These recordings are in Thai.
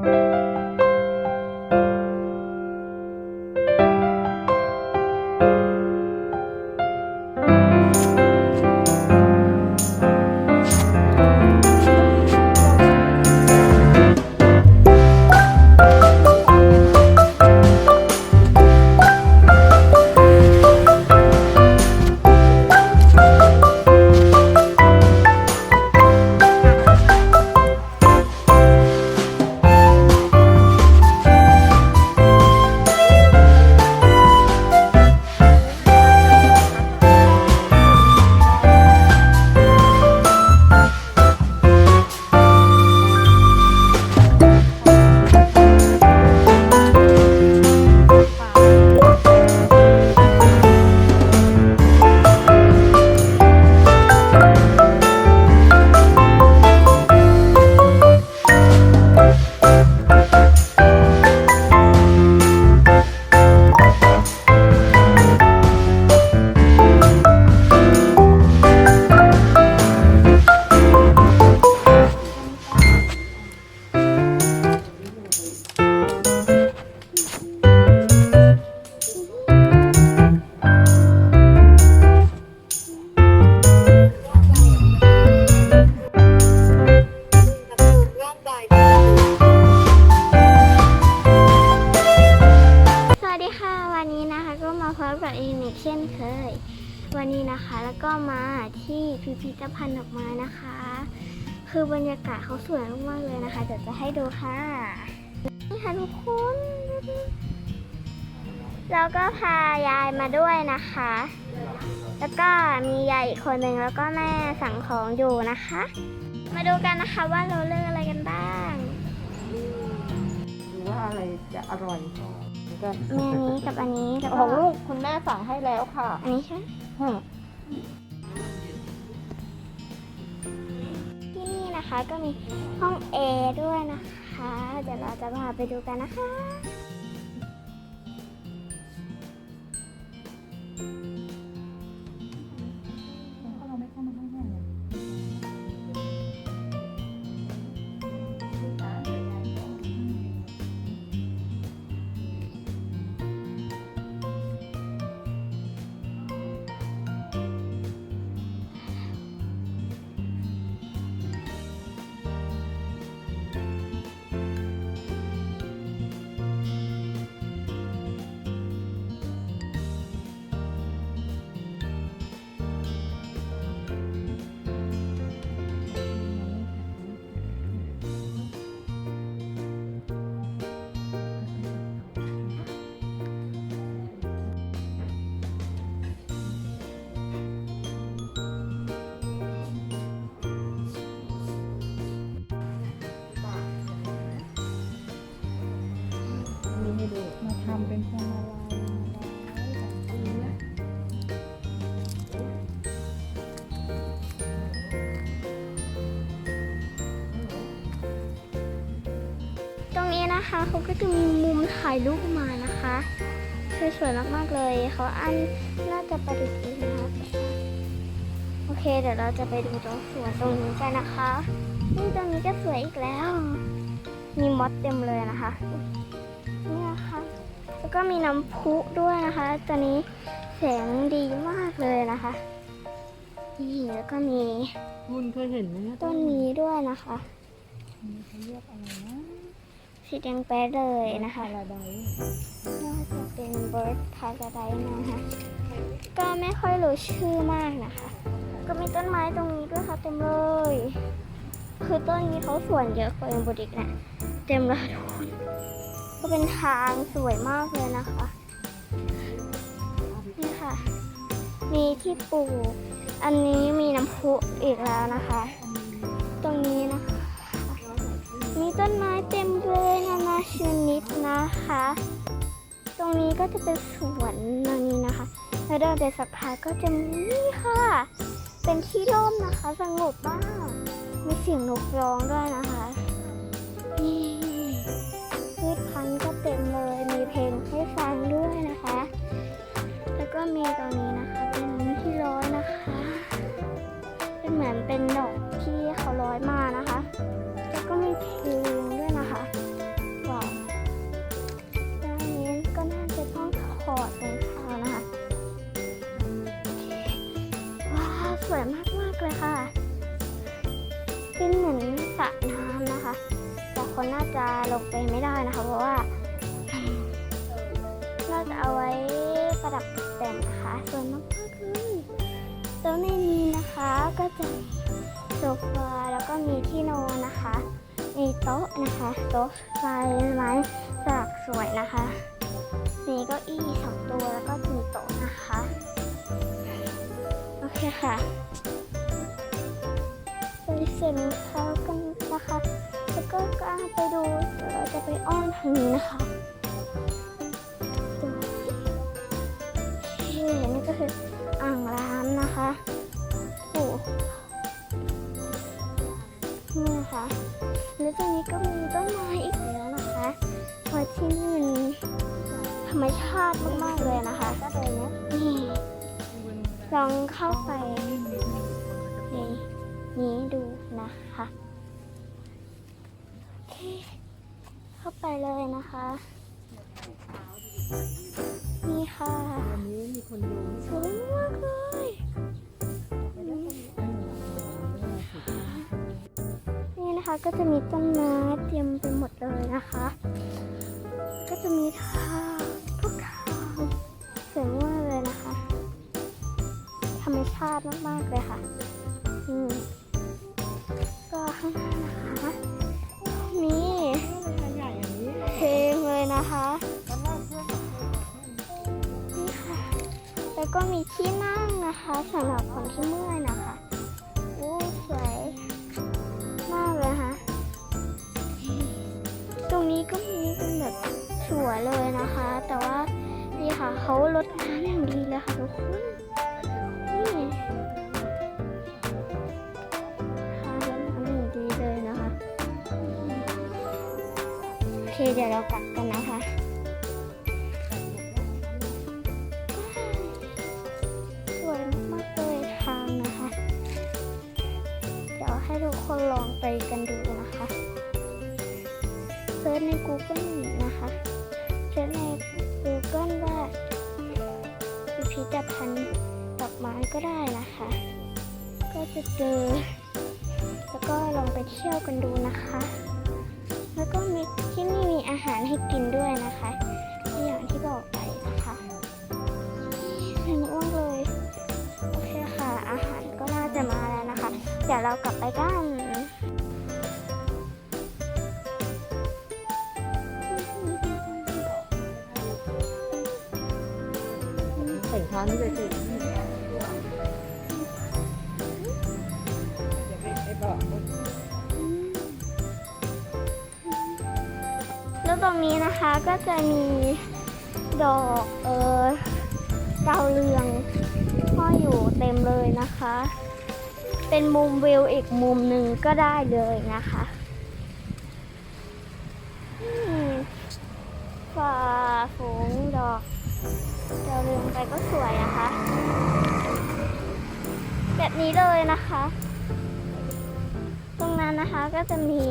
ส ค่ะทุกคนแล้วก็พายายมาด้วยนะคะ แล้วก็มียายอีกคนหนึ่งแล้วก็แม่สั่งของอยู่นะคะ มาดูกันนะคะว่าเราเลือกอะไรกันบ้างดูว่าอะไรจะอร่อยก็แม่นี้กับอันนี้แล้วขก็องลูกคุณแม่สั่งให้แล้วค่ะ อันนี้ใช่ไหม อืม ก็มีห้อง A ด้วยนะคะ เดี๋ยวเราจะพาไปดูกันนะคะ นี้นะคะเขาก็จะมีมุมถ่ายรูปมานะคะสวยๆมากๆเลยเขาอันน่าจะประดิษฐ์เองนะคะโอเคเดี๋ยวเราจะไปดูตรงสวนตรงนี้กันนะคะนี่ตรงนี้ก็สวยอีกแล้ว มีมดเต็มเลยนะคะนี่นะคะแล้วก็มีน้ำพุด้วยนะคะตอนนี้แสงดีมากเลยนะคะนี่แล้วก็มีคุณเคยเห็นไหมเนี่ยต้นนี้ด้วยนะคะเขาเรียกอะไรนะ สีแดงแป๊ดเลยนะคะพาราไดซ์น่าจะเป็น bird paradise นะคะก็ไม่ค่อยรู้ชื่อมากนะคะ ก็มีต้นไม้ตรงนี้ด้วยค่ะเต็มเลย คือต้นนี้เขาสวนเยอะกว่าเอ็มบูดิกนะเต็มเลยทุกคนก็เป็นทางสวยมากเลยนะคะนี่ค่ะ มีที่ปลูก อันนี้มีน้ำพุอีกแล้วนะคะ ก็จะเป็นสวนตรงนี้นะคะ แล้วเดินไปสักพักก็จะนี่ค่ะ เป็นที่ร่มนะคะสงบมากมีเสียงนกร้องด้วยนะคะนี่พืชพันธุ์ก็เต็มเลยมีเพลงให้ฟังด้วยนะคะ แล้วก็มีตรงนี้นะคะ มีที่นอนนะคะ มีโต๊ะนะคะ โต๊ะลายไม้สลักสวยนะคะ มีเก้าอี้สองตัวแล้วก็มีโต๊ะนะคะ โอเคค่ะไปเซ็นเขากันนะคะ แล้วก็กางไปดูเดี๋ยวเราจะไปอ้อมทางนี้นะคะ ตรงนี้ก็มีต้นไม้อีกแล้วนะคะเพราะที่นี่มันธรรมชาติมากๆเลยนะคะ ก็เลยนะนี่ลองเข้าไปในนี้ดูนะคะโอเคเข้าไปเลยนะคะ นี่ค่ะวันนี้มีคนดูสวยมากเลย นะคะก็จะมีต้นไม้เตรียมไปหมดเลยนะคะ ก็จะมีทางพวกทางสวยมากเลยนะคะ ธรรมชาติมากๆเลยค่ะอืมก็ข้างหน้านะคะมีเพลงเลยนะคะนี่ค่ะแล้วก็มีที่นั่งนะคะสำหรับคนที่เมื่อยนะคะ เขาลดน้ำอย่างดีเลยค่ะทุกคนนี่ค่ะลดน้ำอย่างดีเลยนะคะโอเคเดี๋ยวเรากลับกันนะคะสวยมากๆเลยทางนะคะ เดี๋ยวให้ทุกคนลองไปกันดูนะคะเซิร์ชใน Google นะ พิธภัณฑ์ดอกไม้ก็ได้นะคะ ก็จะเจอ แล้วก็ลองไปเที่ยวกันดูนะคะ แล้วก็มีที่นี่มีอาหารให้กินด้วยนะคะอย่างที่บอกไปนะคะนี่สนุกมากเลย โอเคค่ะ อาหารก็น่าจะมาแล้วนะคะ เดี๋ยวเรากลับไปกัน ส่ช้อนนี่เลยสิจะไปไปบอกว่าแล้วตรงนี้นะคะก็จะมีดอกเออดาวเรืองห้อยอยู่เต็มเลยนะคะ เป็นมุมวิวอีกมุมหนึ่งก็ได้เลยนะคะฝ่าฝูงดอก เรืองไปก็สวยนะคะ แบบนี้เลยนะคะ ตรงนั้นนะคะก็จะมี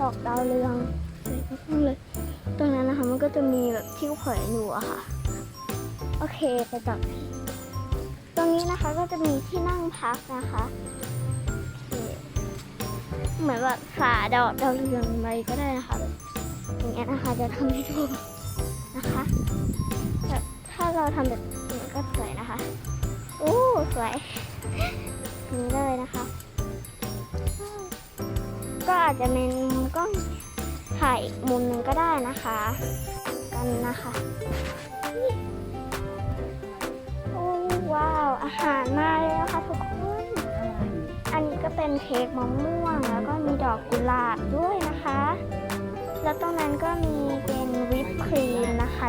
ดอกดาวเรืองสวยมากเลย ตรงนั้นนะคะมันก็จะมีแบบที่แขวนอยู่อะค่ะ โอเคไปต่อตรงนี้นะคะก็จะมีที่นั่งพักนะคะ เหมือนแบบฝาดอกดาวเรืองอะไรก็ได้นะคะ อย่างเงี้ยนะคะจะทำให้ดู เราทำแบบนี้ก็สวยนะคะโอ้สวยนี่เลยนะคะ ก็อาจจะเป็นมุมกล้องถ่ายอีกมุมหนึ่งก็ได้นะคะ กันนะคะโอ้ว้าว อาหารมาเลยนะคะทุกคน อันนี้ก็เป็นเค้กมะม่วง แล้วก็มีดอกกุหลาบด้วยนะคะ แล้วตรงนั้นก็มีเป็นวิปครีมนะคะ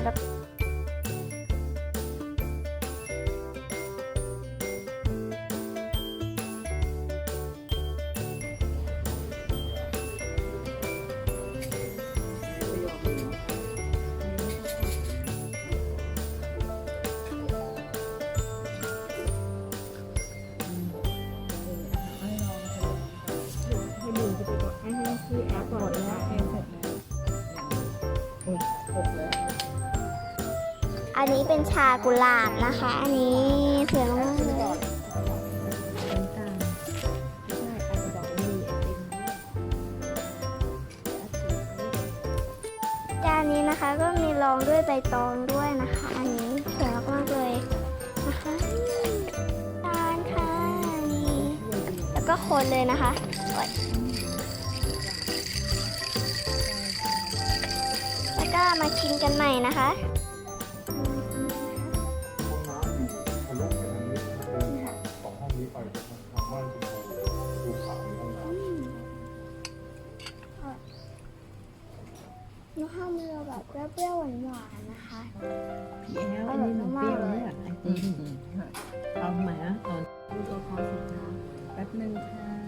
นี้เป็นชากุหลาบนะคะ อันนี้สวยมากๆเลยน้ำตานนี้นะคะก็มีรองด้วยใบตองด้วยนะคะ อันนี้สวยมากเลยนะคะทานค่ะนี่แล้วก็คนเลยนะคะแล้วก็มาชิมกันใหม่นะคะางบ้านคุณครูดูขาวในห้องน้ำน้ำข้าวเรือแบบเปรี้ยวๆหวานๆนะคะพี่แอลอันนี้มันเปรี้ยวเนี่ยไอติมเอาใหม่นะตอนดูตัวคอสิคะแป๊บนึงค่ะ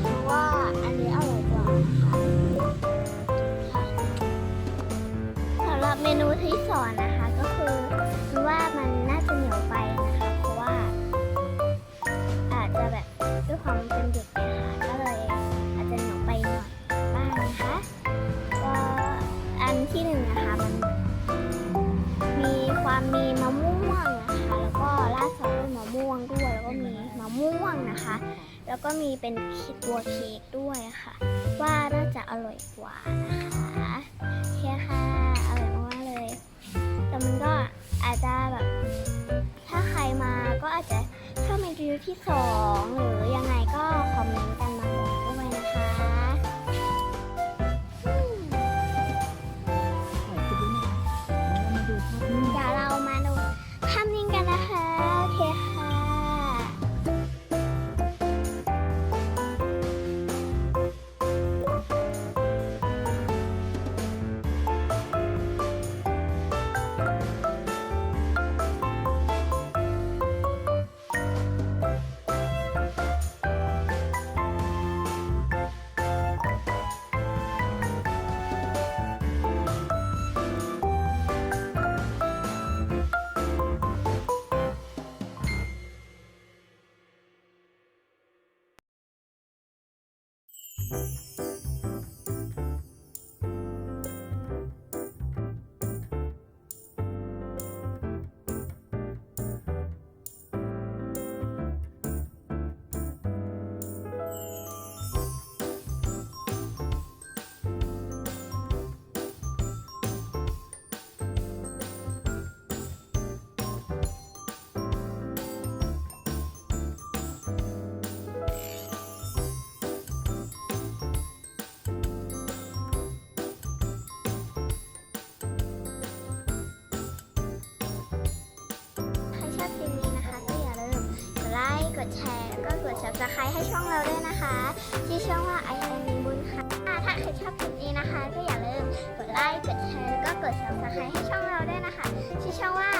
เพราะว่าอันนี้อร่อยกว่านะคะค่ะสำหรับเมนูที่สอนนะคะก็คือว่ามันน่าจะเหนียวไปนะคะเพราะว่า อาจจะแบบด้วยความเป็นเด็กเนี่ยค่ะก็เลยอาจจะเหนียวไปหน่อยบ้างนะคะก็อันที่หนึ่งนะคะมันมีความมีม นะคะ แล้วก็มีเป็นตัวเค้กด้วยค่ะ ว่าน่าจะอร่อยกว่านะคะโอเคค่ะ อร่อยมากๆเลย แต่มันก็อาจจะแบบ ถ้าใครมาก็อาจจะชอบเมนูที่สองหรือยังไงก็คอมเมนต์กันมา ดไลค์กดแชร์ แล้วก็กด subscribe ให้ช่องเราด้วยนะคะ ที่ช่องว่าไอเอ็มีบุญค่ะถ้าใครชอบคลิปนี้นะคะ ก็อย่าลืมกดไลค์กดแชร์แล้วก็กด subscribe ให้ช่องเราด้วยนะคะ ที่ช่องว่า